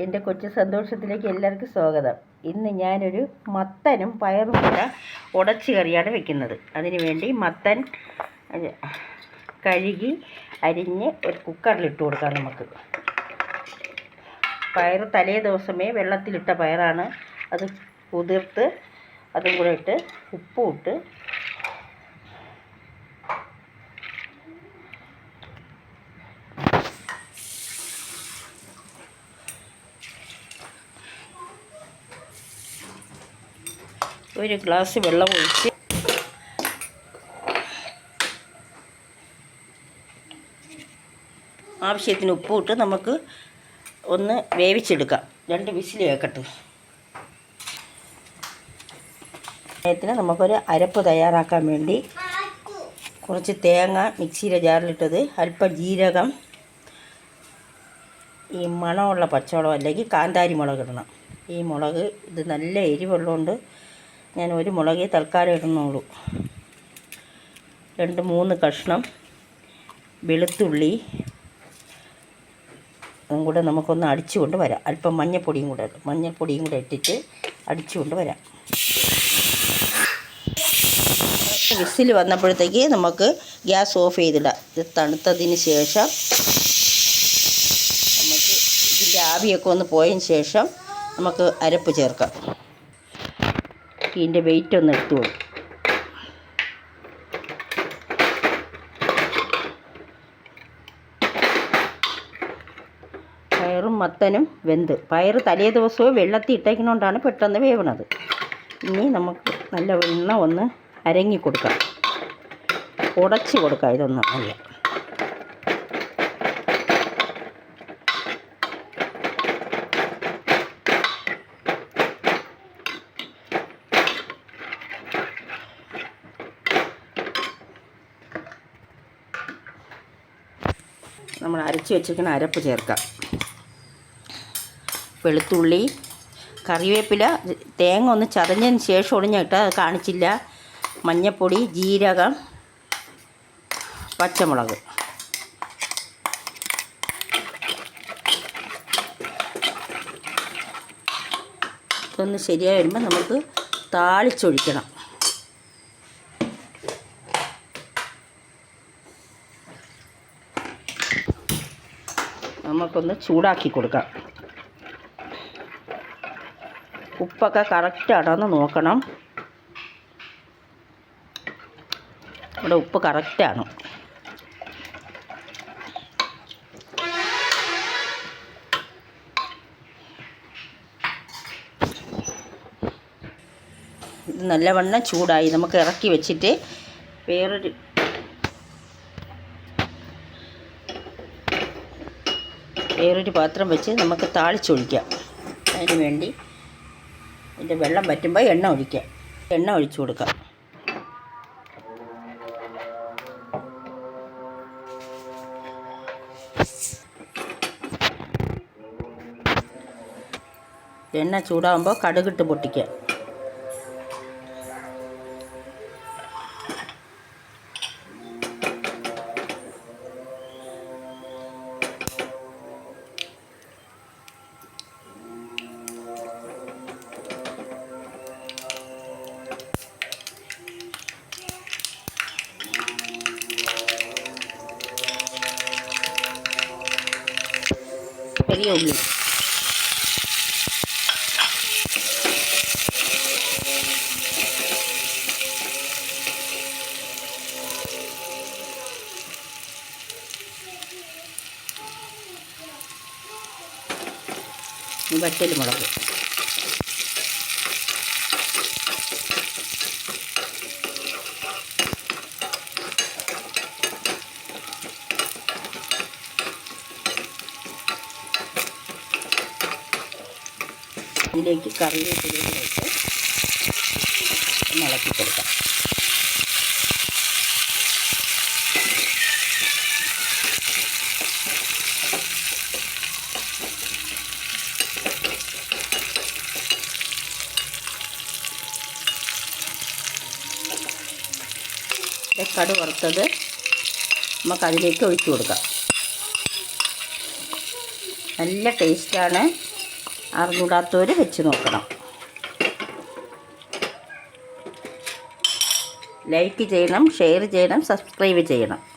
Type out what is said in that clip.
എന്റെ കൊച്ചു സന്തോഷത്തിലേക്ക് എല്ലാവർക്കും സ്വാഗതം. ഇന്ന് ഞാനൊരു മത്തനും പയറും കൂടെ ഉടച്ച് കറിയാണ് വെക്കുന്നത്. അതിന് വേണ്ടി മത്തൻ കഴുകി അരിഞ്ഞ് ഒരു കുക്കറിലിട്ട് കൊടുക്കാം നമുക്ക്. പയർ തലേ ദിവസമേ വെള്ളത്തിലിട്ട പയറാണ്. അത് കുതിർത്ത് അതും കൂടെ ഇട്ട് ഉപ്പും ഇട്ട് ഒരു ഗ്ലാസ് വെള്ളം ഒഴിച്ച് ആവശ്യത്തിന് ഉപ്പ് ഇട്ട് നമുക്ക് ഒന്ന് വേവിച്ചെടുക്കാം. രണ്ട് വിസിൽ കേൾക്കട്ടെ. സമയത്തിന് നമുക്കൊരു അരപ്പ് തയ്യാറാക്കാൻ വേണ്ടി കുറച്ച് തേങ്ങ മിക്സിയിലെ ജാറിലിട്ടത് അല്പം ജീരകം ഈ മണമുള്ള പച്ചമുളക് അല്ലെങ്കിൽ കാന്താരി മുളക് ഇടണം. ഈ മുളക് ഇത് നല്ല എരിവുള്ളതുകൊണ്ട് ഞാൻ ഒരു മുളകേ തൽക്കാലം ഇടുന്നുള്ളൂ. രണ്ട് മൂന്ന് കഷ്ണം വെളുത്തുള്ളി. അതും കൂടെ നമുക്കൊന്ന് അടിച്ചു കൊണ്ട് വരാം. അല്പം മഞ്ഞൾപ്പൊടിയും കൂടെ ഇടും മഞ്ഞൾപ്പൊടിയും കൂടെ ഇട്ടിട്ട് അടിച്ചു കൊണ്ട് വരാം. വിസിൽ വന്നപ്പോഴത്തേക്ക് നമുക്ക് ഗ്യാസ് ഓഫ് ചെയ്തിടാം. ഇത് തണുത്തതിന് ശേഷം നമുക്ക് ഇതിന്റെ ആവിയൊക്കെ ഒന്ന് പോയതിന് ശേഷം നമുക്ക് അരപ്പ് ചേർക്കാം. ഇതിന്റെ വെയിറ്റ് ഒന്ന് എടുത്തു കൊടുക്കും. പയറും മത്തനും വെന്ത്. പയർ തലേ ദിവസവും വെള്ളത്തിൽ ഇട്ടേക്കുന്നതുകൊണ്ടാണ് പെട്ടെന്ന് വേവണത്. ഇനി നമുക്ക് നല്ല എണ്ണ ഒന്ന് അരങ്ങി കൊടുക്കാം. ഉടച്ച് കൊടുക്കാം ഇതൊന്നും നല്ല. നമ്മൾ അരച്ച് വെച്ചിരിക്കുന്ന അരപ്പ് ചേർക്കാം. വെളുത്തുള്ളി കറിവേപ്പില തേങ്ങ ഒന്ന് ചതഞ്ഞതിന് ശേഷം ഒടിഞ്ഞിട്ട് അത് കാണിച്ചില്ല. മഞ്ഞൾപ്പൊടി ജീരകം പച്ചമുളക്. ഇതൊന്ന് ശരിയായി വരുമ്പോൾ നമുക്ക് താളിച്ചൊഴിക്കണം. നമുക്കൊന്ന് ചൂടാക്കി കൊടുക്കാം. ഉപ്പൊക്കെ കറക്റ്റാണോന്ന് നോക്കണം. ഇവിടെ ഉപ്പ് കറക്റ്റാണ്. ഇത് നല്ലവണ്ണം ചൂടായി. നമുക്ക് ഇറക്കി വെച്ചിട്ട് വേറൊരു വേറൊരു പാത്രം വെച്ച് നമുക്ക് താളിച്ചൊഴിക്കാം. അതിന് വേണ്ടി ഇതിന്റെ വെള്ളം വറ്റുമ്പോൾ എണ്ണ ഒഴിക്കാം. എണ്ണ ഒഴിച്ചു കൊടുക്കാം. എണ്ണ ചൂടാകുമ്പോൾ കടുകിട്ട് പൊട്ടിക്കാം. ചെറിയ ഉള്ളി വറ്റൽ മുളക്. ഇതിലേക്ക് കറിവേപ്പിലേക്ക് ഇളക്കി കൊടുക്കാം കടു വറുത്തത് നമുക്ക് അതിലേക്ക് ഒഴിച്ചു കൊടുക്കാം. നല്ല ടേസ്റ്റാണ് അറിഞ്ഞൂടാത്തവർ വെച്ച് നോക്കണം. ലൈക്ക് ചെയ്യണം ഷെയർ ചെയ്യണം സബ്സ്ക്രൈബ് ചെയ്യണം.